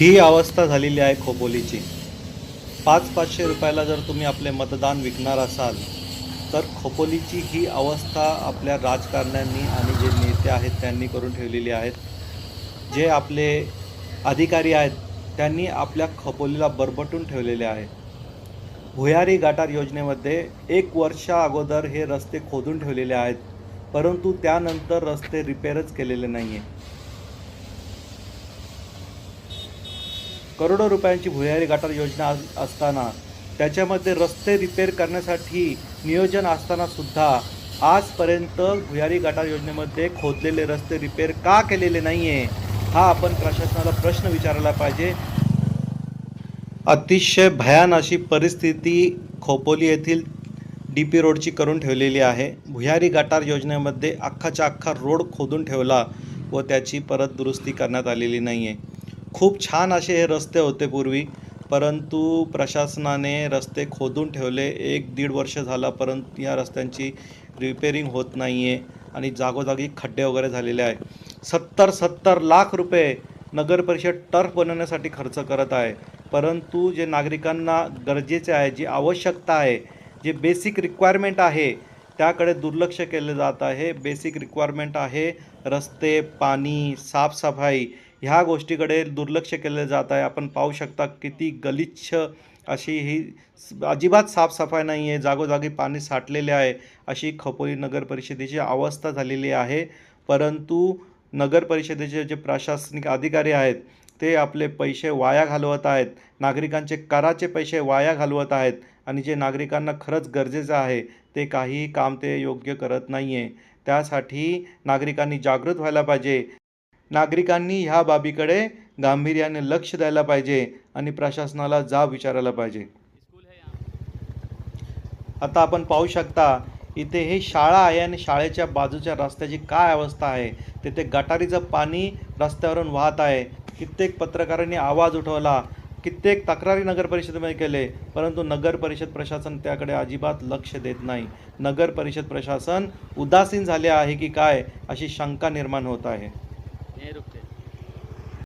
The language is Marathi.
ही अवस्था झालेली आहे खोपोलीची. पाच पाचशे रुपयाला जर तुम्ही आपले मतदान विकणार असाल तर खोपोलीची ही अवस्था आपल्या राजकारण्यांनी आणि जे नेते आहेत त्यांनी करून ठेवलेली आहेत. जे आपले अधिकारी आहेत त्यांनी आपल्या खोपोलीला बरबटून ठेवलेले आहे. भुयारी गाटार योजनेमध्ये एक वर्षा अगोदर हे रस्ते खोदून ठेवलेले आहेत परंतु त्यानंतर रस्ते रिपेअरच केलेले नाही आहे करोडो रुपयांची भुयारी गटार योजना अस- असताना त्याच्यामध्ये रस्ते रिपेअर करण्यासाठी नियोजन असतानासुद्धा आजपर्यंत भुयारी गटार योजनेमध्ये खोदलेले रस्ते रिपेअर का केलेले नाही आहे हा आपण प्रशासनाला प्रश्न विचारायला पाहिजे. अतिशय भयान अशी परिस्थिती खोपोली येथील डी पी रोडची करून ठेवलेली आहे. भुयारी गटार योजनेमध्ये अख्खाच्या अख्खा रोड खोदून ठेवला व त्याची परत दुरुस्ती करण्यात आलेली नाही आहे खूप छान असे हे रस्ते होते पूर्वी परंतु प्रशासनाने रस्ते खोदून ठेवले. एक दीड वर्ष झाला परंतु या रस्त्यांची रिपेरिंग होत नाही आहे आणि जागोजागी खड्डे वगैरे झालेले आहे. सत्तर सत्तर लाख रुपये नगर परिषद टर्फ बनवण्यासाठी खर्च करत आहे. परंतु जे नागरिकांना गरजेचे आहे जी आवश्यकता आहे जे बेसिक रिक्वायरमेंट आहे त्याकडे दुर्लक्ष केले जात आहे. बेसिक रिक्वायरमेंट आहे रस्ते पाणी साफसफाई ह्या गोष्टीकडे दुर्लक्ष केले जात आहे. आपण पाहू शकता किती गलिच्छ अशी ही अजिबात साफसफाई नाही आहे जागोजागी पाणी साठलेले आहे. अशी खपोली नगर परिषदेची अवस्था झालेली आहे. परंतु नगर परिषदेचे जे प्रशासनिक अधिकारी आहेत ते आपले पैसे वाया घालवत आहेत. नागरिकांचे कराचे पैसे वाया घालवत आहेत आणि जे नागरिकांना खरंच गरजेचं आहे ते काहीही काम ते योग्य करत नाही आहे त्यासाठी नागरिकांनी जागृत व्हायला पाहिजे. नागरिकांनी ह्या बाबीकडे गांभीर्याने लक्ष द्यायला पाहिजे आणि प्रशासनाला जाब विचारायला पाहिजे. आता आपण पाहू शकता इथे हे शाळा आहे आणि शाळेच्या बाजूच्या रस्त्याची काय अवस्था आहे? तिथे गटारीचं पाणी रस्त्यावरून वाहत आहे. कित्येक पत्रकारांनी आवाज उठवला कित्येक तक्रारी नगर परिषदेमध्ये केले परंतु नगर परिषद प्रशासन त्याकडे अजिबात लक्ष देत नाही. नगर परिषद प्रशासन उदासीन झाले आहे की काय अशी शंका निर्माण होत आहे.